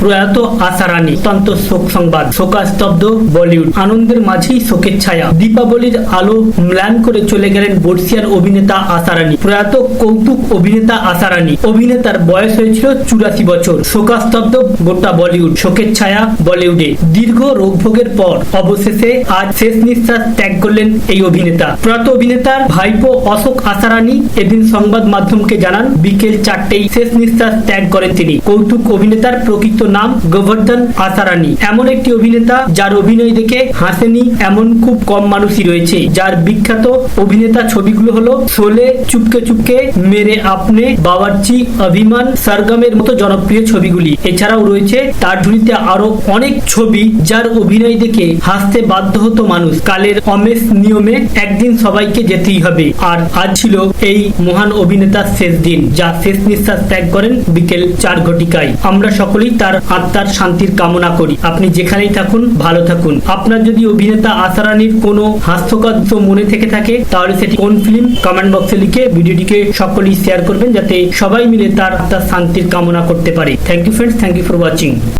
প্রয়াত আশা রানী অত্যন্ত শোক সংবাদ, শোকাস্তব্ধ বলিউড। আনন্দের মাঝেই শোকের ছায়া। দীপাবলির আলো ম্লান করে চলে গেলেন বর্ষিয়ার অভিনেতা আশা প্রয়াত কৌতুক অভিনেতা আশা অভিনেতার বয়স হয়েছিল চুরাশি বছর। শোকাস্তব্ধ গোটা বলিউড। শোকের ছায়া বলিউডে। দীর্ঘ রোগভোগের পর অবশেষে আজ শেষ নিঃশ্বাস ত্যাগ করলেন এই অভিনেতা। প্রয়াত অভিনেতার ভাইপো অশোক আশারানী এদিন সংবাদ মাধ্যমকে জানান, বিকেল চারটেই শেষ নিঃশ্বাস ত্যাগ করেন তিনি। কৌতুক অভিনেতার প্রকৃত নাম গোবর্ধন আশারানী এমন একটি অভিনেতা যার অভিনয় দেখে হাসেনি এমন খুব কম মানুষই রয়েছে। যার বিখ্যাত অভিনেতা ছবিগুলো হলো শোলে চুপকে চুপকে মেরে আপনে বাওয়ার্চি অভিমান সরগমের মতো জনপ্রিয় ছবিগুলি। এছাড়াও রয়েছে তার ঝুলিতে আরও অনেক ছবি যার অভিনয় দেখে হাসতে বাধ্য হতো মানুষ। কালের অমেশ নিয়মে একদিন সবাইকে যেতেই হবে। আর আজ ছিল এই মহান অভিনেতার শেষ দিন, যা শেষ নিঃশ্বাস ত্যাগ করেন বিকেল চার ঘটিকায়। আমরা সকলেই তার আত্মার শান্তির কামনা করি। আপনি যেখানেই থাকুন, ভালো থাকুন। আপনার যদি অভিনেতা আসারানির কোনো হাস্যকর মনে থেকে থাকে, তাহলে সেটি কোন ফিল্ম কমেন্ট বক্সে লিখে ভিডিওটিকে সকলেই শেয়ার করবেন, যাতে সবাই মিলে তার আত্মার শান্তির কামনা করতে পারে। Thank you friends thank you for watching